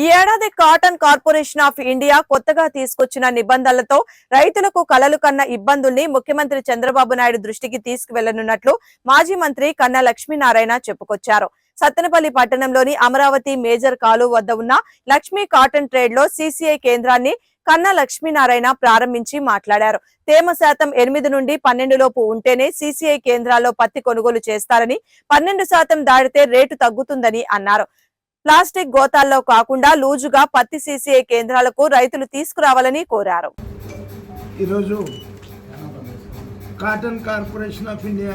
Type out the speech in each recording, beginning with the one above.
ఈ ఏడాది cotton corporation of India కొత్తగా తీసుకొచ్చిన నిబంధనలతో రైతులకు కలలు కన్న ఇబ్బందుల్ని ముఖ్యమంత్రి చంద్రబాబు నాయుడు దృష్టికి తీసుకువెళ్ళనున్నట్లు మాజీ మంత్రి కన్నా లక్ష్మీనారాయణ చెప్పుకొచ్చారు. సత్తెనపల్లి పట్టణంలోని అమరావతి మేజర్ కాలువ వద్ద ఉన్న లక్ష్మీ కాటన్ ట్రేడ్లో సీసీఐ కేంద్రాన్ని కన్నా లక్ష్మీనారాయణ ప్రారంభించి మాట్లాడారు. తేమ శాతం ఎనిమిది నుండి పన్నెండు లోపు ఉంటేనే సీసీఐ కేంద్రాల్లో పత్తి కొనుగోలు చేస్తారని పన్నెండు శాతం దాటితే రేటు తగ్గుతుందని అన్నారు. ప్లాస్టిక్ గోతాల్లో కాకుండా లూజుగా పత్తి సీసీఏ కేంద్రాలకు రైతులు తీసుకురావాలని కోరారు. ఈరోజు cotton corporation of India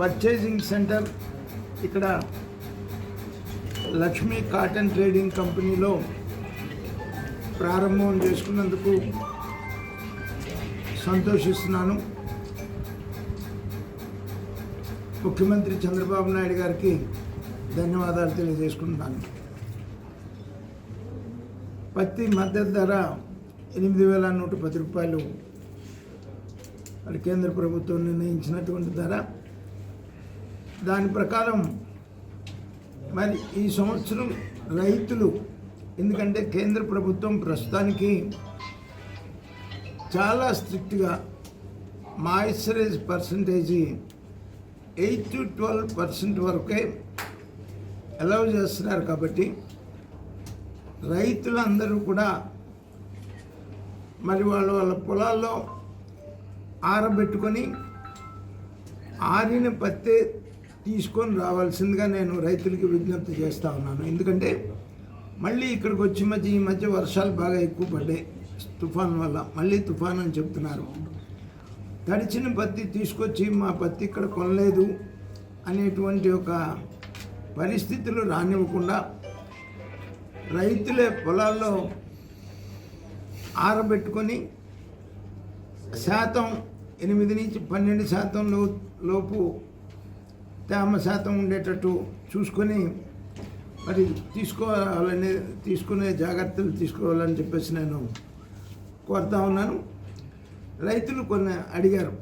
purchasing centre ఇక్కడ లక్ష్మీ కాటన్ ట్రేడింగ్ కంపెనీలో ప్రారంభం చేసుకున్నందుకు సంతోషిస్తున్నాను. ముఖ్యమంత్రి చంద్రబాబు నాయుడు గారికి ధన్యవాదాలు తెలియజేసుకుంటున్నాను. పత్తి మద్దతు ధర ఎనిమిది వేల నూట పది రూపాయలు. మరి కేంద్ర ప్రభుత్వం నిర్ణయించినటువంటి ధర. దాని ప్రకారం మరి ఈ సంవత్సరం రైతులు ఎందుకంటే కేంద్ర ప్రభుత్వం ప్రస్తుతానికి చాలా స్ట్రిక్ట్గా moisturise percentage eight to twelve percent వరకే అలౌ చేస్తున్నారు కాబట్టి రైతులందరూ కూడా మరి వాళ్ళ వాళ్ళ పొలాల్లో ఆరబెట్టుకొని ఆరిన పత్తే తీసుకొని రావాల్సిందిగా నేను రైతులకి విజ్ఞప్తి చేస్తూ ఉన్నాను. ఎందుకంటే మళ్ళీ ఇక్కడికి వచ్చి మధ్య ఈ మధ్య వర్షాలు బాగా ఎక్కువ పడ్డాయి. తుఫాన్ వల్ల మళ్ళీ తుఫాన్ అని చెప్తున్నారు. తడిచిన పత్తి తీసుకొచ్చి మా పత్తి ఇక్కడ కొనలేదు అనేటువంటి ఒక పరిస్థితులు రానివ్వకుండా రైతులే పొలాల్లో ఆరబెట్టుకొని శాతం ఎనిమిది నుంచి పన్నెండు శాతం లో లోపు తేమ శాతం ఉండేటట్టు చూసుకొని మరి తీసుకోవాలనే తీసుకునే జాగ్రత్తలు తీసుకోవాలని చెప్పేసి నేను కోరుతా ఉన్నాను. రైతులు కొన్ని అడిగారు.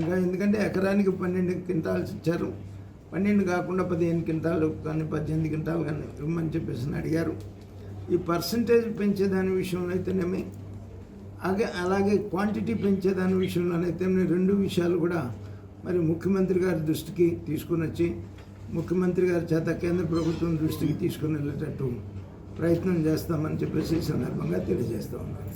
ఇంకా ఎందుకంటే ఎకరానికి పన్నెండు క్వింటాల్స్ ఇచ్చారు. పన్నెండు కాకుండా పదిహేను క్వింటాలు కానీ పద్దెనిమిది క్వింటాలు కానీ ఇవ్వమని చెప్పేసి అడిగారు. ఈ పర్సంటేజ్ పెంచేదాని విషయంలో అయితేనేమి? అలాగే అలాగే క్వాంటిటీ పెంచేదాని విషయంలోనైతే రెండు విషయాలు కూడా మరి ముఖ్యమంత్రి గారి దృష్టికి తీసుకుని వచ్చి ముఖ్యమంత్రి గారి చేత కేంద్ర ప్రభుత్వం దృష్టికి తీసుకుని వెళ్ళేటట్టు ప్రయత్నం చేస్తామని చెప్పేసి ఈ సందర్భంగా తెలియజేస్తా ఉన్నాను.